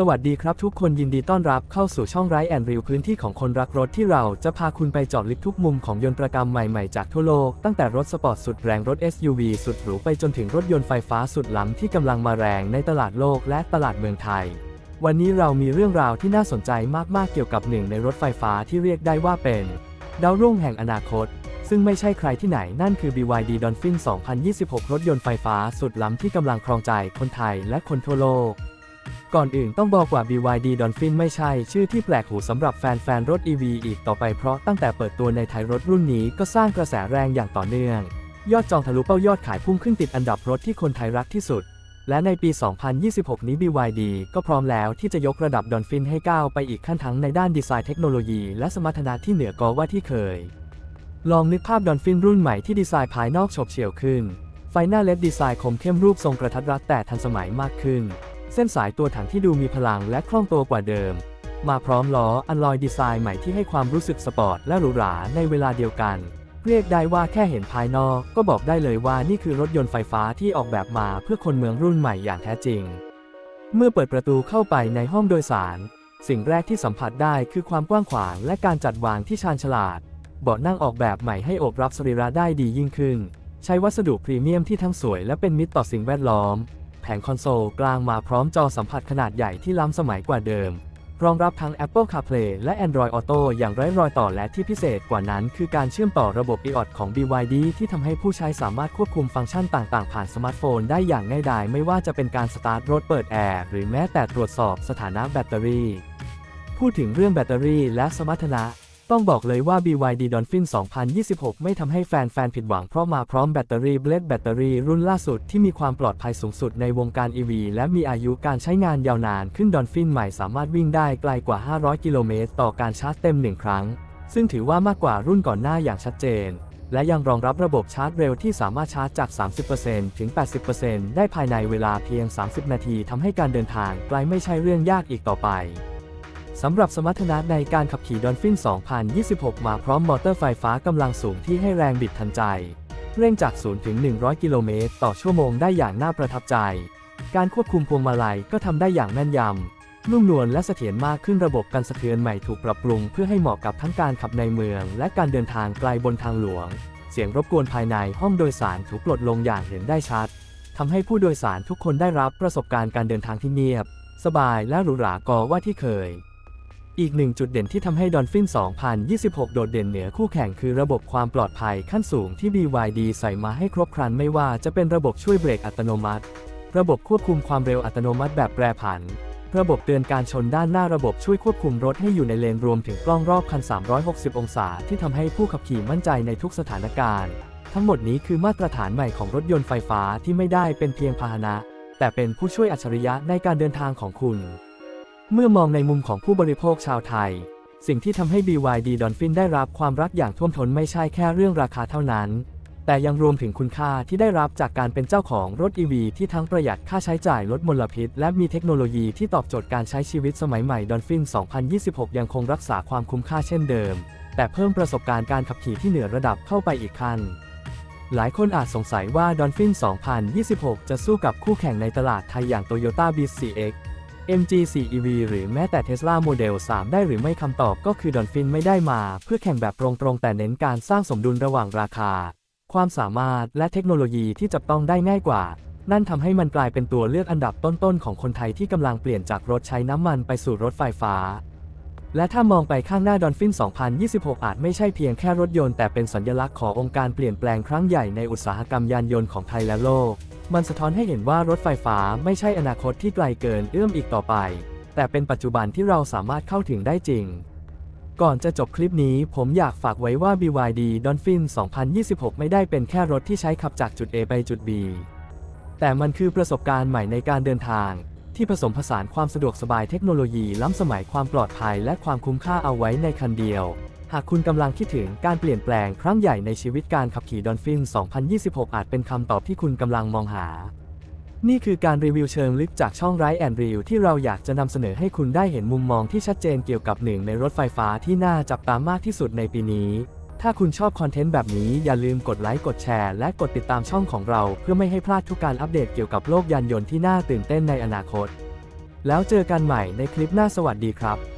สวัสดีครับทุกคนยินดีต้อนรับเข้าสู่ช่องไรแอนริวพื้นที่ของคนรักรถที่เราจะพาคุณไปเจอดลึกทุกมุมของยนต์ประกรรมใหม่ๆจากทั่วโลก ตั้งแต่รถสปอร์ตสุดแรงรถ SUV สุดหรูไปจนถึงรถยนต์ไฟฟ้าสุดล้ำที่กำลังมาแรงในตลาดโลกและตลาดเมืองไทย วันนี้เรามีเรื่องราวที่น่าสนใจมากๆเกี่ยวกับหนึ่งในรถไฟฟ้าที่เรียกได้ว่าเป็น ดาวรุ่งแห่งอนาคต ซึ่งไม่ใช่ใครที่ไหนนั่นคือ BYD Dolphin 2026 รถยนต์ไฟฟ้าสุดล้ำที่กำลังครองใจคนไทยและคนทั่วโลก ก่อนอื่นต้องบอกว่า BYD Dolphin ไม่ใช่ชื่อที่แปลกหูสำหรับแฟนๆ รถ EV อีกต่อไปเพราะตั้งแต่เปิดตัวในไทยรถรุ่นนี้ก็สร้างกระแสแรงอย่างต่อเนื่อง ยอดจองทะลุเป้ายอดขายพุ่งขึ้นติดอันดับรถที่คนไทยรักที่สุด และในปี 2026 นี้ BYD ก็พร้อมแล้วที่จะยกระดับ Dolphin ให้ก้าวไปอีกขั้นทั้งในด้านดีไซน์เทคโนโลยีและสมรรถนะที่เหนือกว่าที่เคย ลองนึกภาพ Dolphin รุ่นใหม่ที่ดีไซน์ภายนอกโฉบเฉี่ยวขึ้น ไฟหน้าเลดดีไซน์คมเข้มรูปทรงกระทัดรัดแต่ทันสมัยมากขึ้น เส้นสายตัวถังที่ดูมีพลังและคล่องตัวกว่าเดิม มาพร้อมล้ออันลอยดีไซน์ใหม่ที่ให้ความรู้สึกสปอร์ตและหรูหราในเวลาเดียวกัน เรียกได้ว่าแค่เห็นภายนอก ก็บอกได้เลยว่านี่คือรถยนต์ไฟฟ้าที่ออกแบบมาเพื่อคนเมืองรุ่นใหม่อย่างแท้จริง เมื่อเปิดประตูเข้าไปในห้องโดยสาร สิ่งแรกที่สัมผัสได้คือความกว้างขวางและการจัดวางที่ชาญฉลาดเบาะนั่งออกแบบใหม่ให้โอบรับสรีระได้ดียิ่งขึ้น ใช้วัสดุพรีเมียมที่ทั้งสวยและเป็นมิตรต่อสิ่งแวดล้อม ผงคอนโซลกลางมาพร้อมจอสัมผัสขนาดใหญ่ที่ล้ำสมัยกว่าเดิม รองรับทั้ง Apple CarPlay และ Android Auto อย่างไร้รอยต่อและที่พิเศษกว่านั้น คือการเชื่อมต่อระบบ iOS ของ BYD ที่ทำให้ผู้ใช้สามารถควบคุมฟังก์ชันต่างๆ ผ่านสมาร์ทโฟนได้อย่างง่ายดายไม่ว่าจะเป็นการสตาร์ทรถเปิดแอร์หรือแม้แต่ตรวจสอบสถานะแบตเตอรี่ พูดถึงเรื่องแบตเตอรี่และสมรรถนะ ต้องบอกเลยว่า BYD Dolphin 2026 ไม่ทำให้แฟนๆ ผิดหวังเพราะมาพร้อมแบตเตอรี่เบลดแบตเตอรี่รุ่นล่าสุดที่มีความปลอดภัยสูงสุดในวงการ EV และมีอายุการใช้งานยาวนานขึ้น Dolphin ใหม่สามารถวิ่งได้ไกลกว่า 500 กิโลเมตรต่อการชาร์จเต็ม 1 ครั้ง ซึ่งถือว่ามากกว่ารุ่นก่อนหน้าอย่างชัดเจน และยังรองรับระบบชาร์จเร็วที่สามารถชาร์จจาก 30%ถึง 80%ได้ภายในเวลาเพียง 30 นาทีทำให้การเดินทางไกลไม่ใช่เรื่องยากอีกต่อไป สำหรับสมรรถนะในการขับขี่ Dolphin 2026 มาพร้อมมอเตอร์ไฟฟ้ากำลังสูงที่ให้แรงบิดทันใจ เร่งจาก 0 ถึง 100 กิโลเมตร ต่อชั่วโมงได้อย่างน่าประทับใจ การควบคุมพวงมาลัยก็ทำได้อย่างแม่นยำนุ่มนวลและเสถียรมากขึ้นระบบการสะเทือนใหม่ถูกปรับปรุง เพื่อให้เหมาะกับทั้งการขับในเมือง และการเดินทางไกลบนทางหลวง เสียงรบกวนภายในห้องโดยสารถูกลดลงอย่างเห็นได้ชัดทำให้ผู้โดยสารทุกคนได้รับประสบการณ์การเดินทางที่เงียบ สบายและหรูหรากว่าที่เคย อีกหนึ่งจุดเด่นที่ทำให้ Dolphin 2026 โดดเด่นเหนือคู่แข่งคือระบบความปลอดภัยขั้นสูงที่ BYD ใส่มาให้ครบครันไม่ว่าจะเป็นระบบช่วยเบรกอัตโนมัติ ระบบควบคุมความเร็วอัตโนมัติแบบแปรผัน ระบบเตือนการชนด้านหน้าระบบช่วยควบคุมรถให้อยู่ในเลนรวมถึงกล้องรอบคัน 360 องศา ที่ทำให้ผู้ขับขี่มั่นใจในทุกสถานการณ์ ทั้งหมดนี้คือมาตรฐานใหม่ของรถยนต์ไฟฟ้าที่ไม่ได้เป็นเพียงพาหนะ แต่เป็นผู้ช่วยอัจฉริยะในการเดินทางของคุณ เมื่อมองในมุมของผู้บริโภคชาวไทย สิ่งที่ทำให้ BYD Dolphin ได้รับความรักอย่างท่วมท้นไม่ใช่แค่เรื่องราคาเท่านั้น แต่ยังรวมถึงคุณค่าที่ได้รับจากการเป็นเจ้าของรถ EV ที่ทั้งประหยัดค่าใช้จ่ายลดมลพิษ และมีเทคโนโลยีที่ตอบโจทย์การใช้ชีวิตสมัยใหม่ Dolphin 2026 ยังคงรักษาความคุ้มค่าเช่นเดิม แต่เพิ่มประสบการณ์การขับขี่ที่เหนือระดับเข้าไปอีกขั้นหลายคนอาจสงสัยว่า Dolphin 2026 จะสู้กับคู่แข่งในตลาดไทยอย่าง Toyota Beast CX MG4 EV หรือแม้แต่ Tesla Model 3 ได้หรือไม่คำตอบก็คือ Dolphin ไม่ได้มา เพื่อแข่งแบบตรงๆ แต่เน้นการสร้างสมดุลระหว่างราคา ความสามารถและเทคโนโลยีที่จับต้องได้ง่ายกว่า นั่นทำให้มันกลายเป็นตัวเลือกอันดับต้นๆ ของคนไทยที่กำลังเปลี่ยนจากรถใช้น้ำมันไปสู่รถไฟฟ้า และถ้ามองไปข้างหน้า Dolphin 2026 อาจไม่ใช่เพียงแค่รถยนต์แต่เป็นสัญลักษณ์ขององค์การเปลี่ยนแปลงครั้งใหญ่ในอุตสาหกรรมยานยนต์ของไทยและโลก มันสะท้อนให้เห็นว่ารถไฟฟ้าไม่ใช่อนาคตที่ไกลเกินเอื้อมอีกต่อไป แต่เป็นปัจจุบันที่เราสามารถเข้าถึงได้จริง ก่อนจะจบคลิปนี้ผมอยากฝากไว้ว่า BYD Dolphin 2026 ไม่ได้เป็นแค่รถที่ใช้ขับจากจุด A ไปจุด B แต่มันคือประสบการณ์ใหม่ในการเดินทาง ที่ผสมผสานความสะดวกสบายเทคโนโลยีล้ำสมัยความปลอดภัยและความคุ้มค่าเอาไว้ในคันเดียว หากคุณกำลังคิดถึงการเปลี่ยนแปลงครั้งใหญ่ในชีวิตการขับขี่ Dolphin 2026 อาจเป็นคำตอบที่คุณกำลังมองหา นี่คือการรีวิวเชิงลึกจากช่องไรแอนรีวที่เราอยากจะนำเสนอให้คุณได้เห็นมุมมองที่ชัดเจนเกี่ยวกับหนึ่งในรถไฟฟ้าที่น่าจับตามากที่สุดในปีนี้ ถ้าคุณชอบคอนเทนต์แบบนี้อย่าลืมกดไลค์กดแชร์และกดติดตามช่องของเรา เพื่อไม่ให้พลาดทุกการอัปเดตเกี่ยวกับโลกยานยนต์ที่น่าตื่นเต้นในอนาคต แล้วเจอกันใหม่ในคลิปหน้าสวัสดีครับ